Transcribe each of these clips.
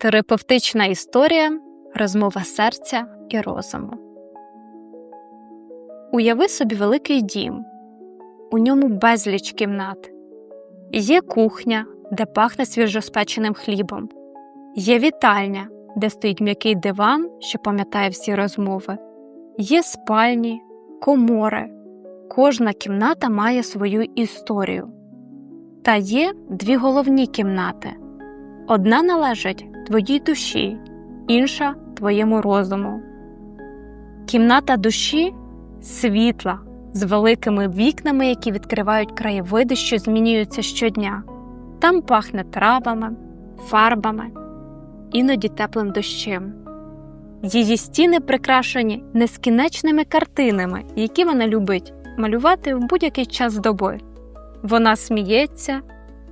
Терапевтична історія розмова серця і розуму. Уяви собі великий дім, у ньому безліч кімнат. Є кухня, де пахне свіжоспеченим хлібом, є вітальня, де стоїть м'який диван, що пам'ятає всі розмови, є спальні, комори. Кожна кімната має свою історію. Та є дві головні кімнати. Одна належить твоїй душі, інша твоєму розуму. Кімната душі світла з великими вікнами, які відкривають краєвиди, що змінюються щодня. Там пахне травами, фарбами, іноді теплим дощем. Її стіни прикрашені нескінченними картинами, які вона любить малювати в будь-який час доби. Вона сміється,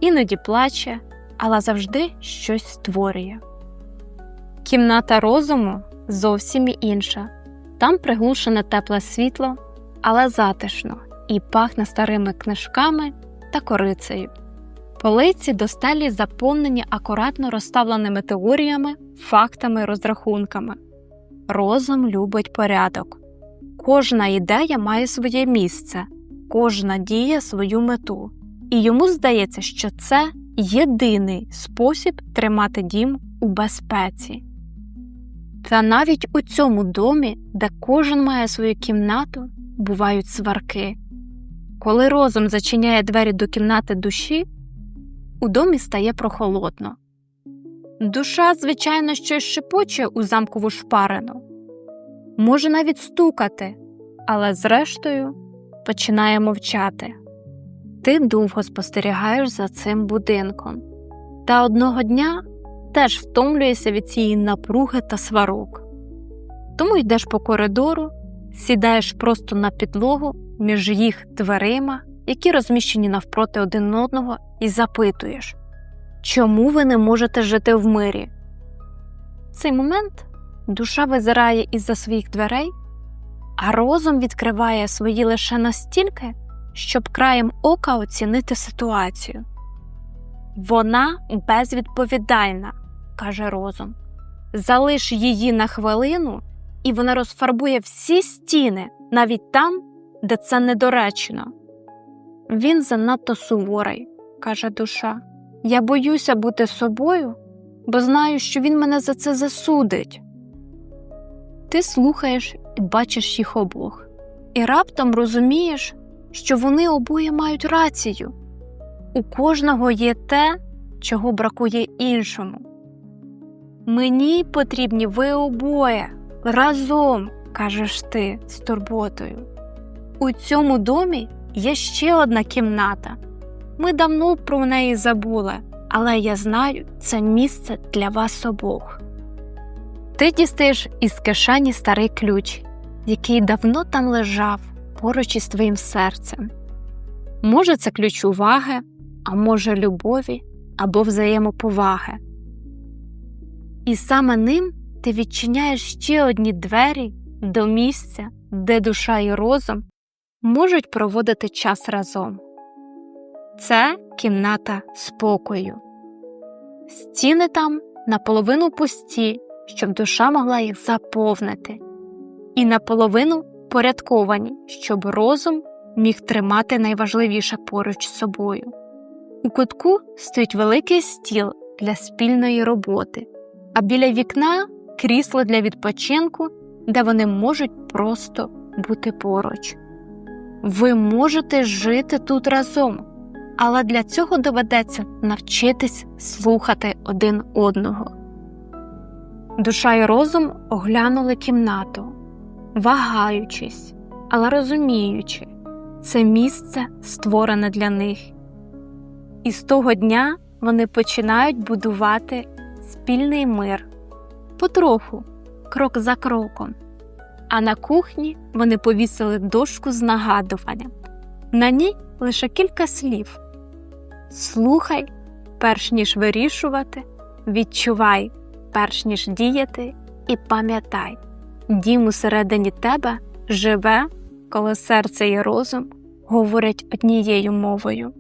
іноді плаче, але завжди щось створює. Кімната розуму зовсім інша. Там приглушене тепле світло, але затишно і пахне старими книжками та корицею. Полиці до стелі заповнені акуратно розставленими теоріями, фактами, розрахунками. Розум любить порядок. Кожна ідея має своє місце, кожна дія свою мету, і йому здається, що це єдиний спосіб тримати дім у безпеці. Та навіть у цьому домі, де кожен має свою кімнату, бувають сварки. Коли розум зачиняє двері до кімнати душі, у домі стає прохолодно. Душа, звичайно, щось шепоче у замкову шпарину, може навіть стукати, але зрештою починає мовчати. Ти довго спостерігаєш за цим будинком, та одного дня теж втомлюєшся від цієї напруги та сварок. Тому йдеш по коридору, сідаєш просто на підлогу між їх дверима, які розміщені навпроти один одного, і запитуєш, чому ви не можете жити в мирі? В цей момент душа визирає із за своїх дверей, а розум відкриває свої лише настільки, щоб краєм ока оцінити ситуацію. Вона безвідповідальна, каже розум. Залиш її на хвилину, і вона розфарбує всі стіни, навіть там, де це недоречно. Він занадто суворий, каже душа. Я боюся бути собою, бо знаю, що він мене за це засудить. Ти слухаєш і бачиш їх обох, і раптом розумієш, що вони обоє мають рацію. У кожного є те, чого бракує іншому. Мені потрібні ви обоє разом, кажеш ти з турботою. У цьому домі є ще одна кімната. Ми давно про неї забули, але я знаю, це місце для вас обох. Ти дістаєш із кишені старий ключ, який давно там лежав поруч із твоїм серцем. Може, це ключ уваги, а може, любові або взаємоповаги. І саме ним ти відчиняєш ще одні двері до місця, де душа і розум можуть проводити час разом. Це кімната спокою. Стіни там наполовину пусті, щоб душа могла їх заповнити, і наполовину порядковані, щоб розум міг тримати найважливіше поруч з собою. У кутку стоїть великий стіл для спільної роботи, а біля вікна крісло для відпочинку, де вони можуть просто бути поруч. Ви можете жити тут разом, але для цього доведеться навчитись слухати один одного. Душа і розум оглянули кімнату, вагаючись, але розуміючи, це місце створене для них. І з того дня вони починають будувати спільний мир потроху, крок за кроком. А на кухні вони повісили дошку з нагадуванням. На ній лише кілька слів. Слухай, перш ніж вирішувати, відчувай, перш ніж діяти, і пам'ятай, дім усередині тебе живе, коли серце і розум говорять однією мовою.